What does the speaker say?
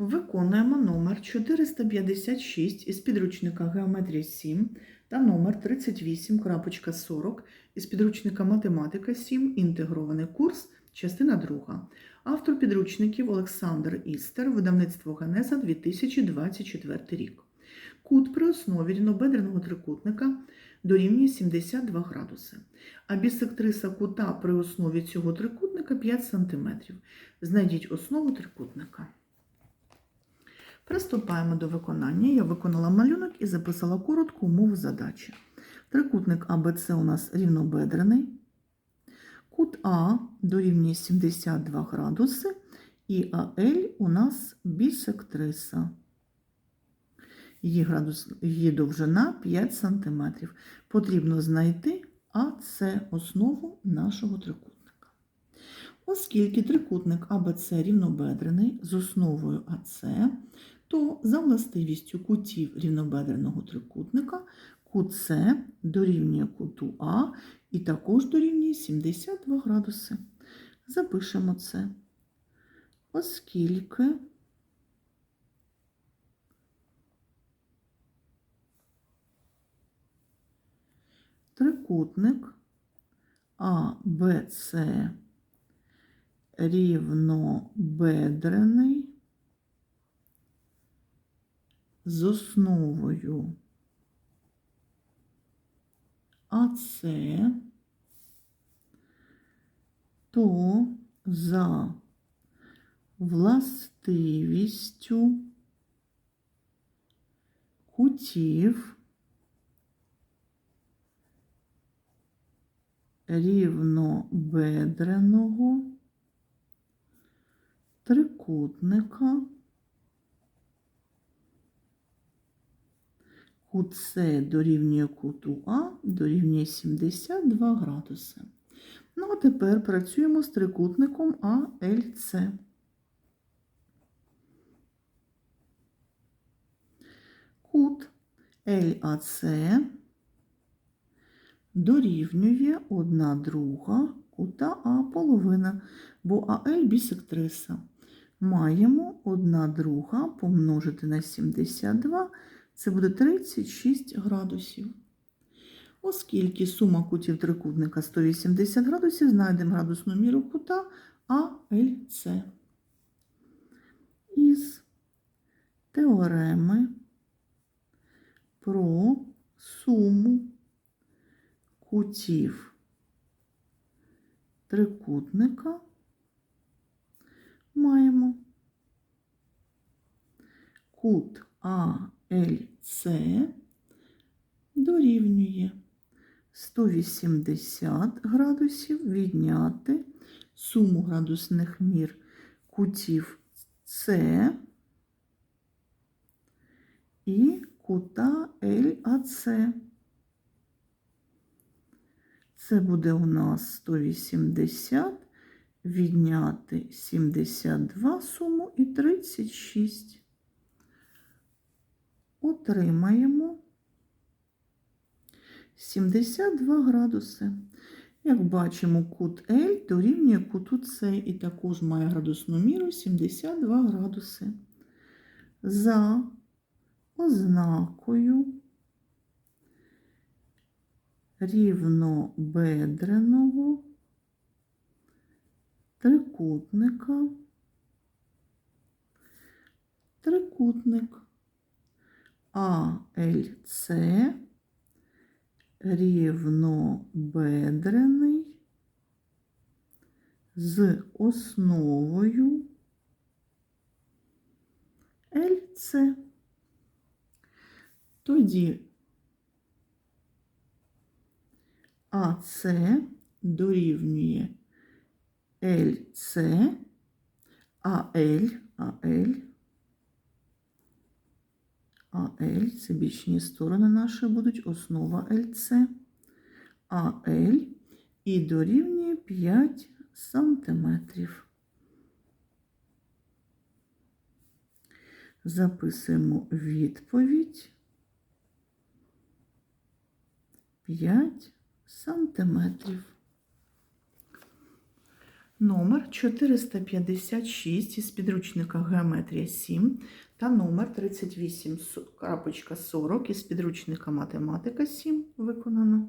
Виконуємо номер 456 із підручника Геометрія 7 та номер 38.40 із підручника Математика 7. Інтегрований курс, частина 2. Автор підручників Олександр Істер, видавництво Генеза 2024 рік. Кут при основі рівнобедреного трикутника дорівнює 72 градуси, а бісектриса кута при основі цього трикутника 5 см. Знайдіть основу трикутника. Приступаємо до виконання. Я виконала малюнок і записала коротку умову задачі. Трикутник АБЦ у нас рівнобедрений. Кут А дорівнює 72 градуси, і АЛ у нас бісектриса. Її, градус, її довжина 5 см. Потрібно знайти АЦ основу нашого трикутника. Оскільки трикутник АБЦ рівнобедрений з основою АЦ, то за властивістю кутів рівнобедреного трикутника кут С дорівнює куту А і також дорівнює 72 градуси. Запишемо це. Оскільки трикутник АБЦ рівнобедрений з основою. АЦ, то за властивістю кутів рівнобедреного трикутника кут С дорівнює куту А дорівнює 72 градуси. Ну, а тепер працюємо з трикутником АЛЦ. Кут ЛАЦ дорівнює одна друга кута А половина, бо АЛ бісектриса. Маємо одна друга помножити на 72, це буде 36 градусів. Оскільки сума кутів трикутника 180 градусів, знайдемо градусну міру кута АЛЦ. Із теореми про суму кутів трикутника маємо кут АЛЦ дорівнює 180 градусів відняти суму градусних мір кутів С і кута ЛАЦ. Це буде у нас 180 відняти 72 суму і 36. Отримаємо 72 градуси. Як бачимо, кут L дорівнює куту С і також має градусну міру 72 градуси. За ознакою рівнобедреного трикутника, трикутник АЛЦ рівнобедрений з основою ЛЦ. Тоді АЦ дорівнює ЛЦ, АЛ, АЛ, АЛ, це бічні сторони наші будуть, основа ЛЦ, АЛ і дорівнює 5 сантиметрів. Записуємо відповідь 5 сантиметрів. Номер 456 із підручника Геометрія 7 та номер 38.40 із підручника Математика 7 виконано.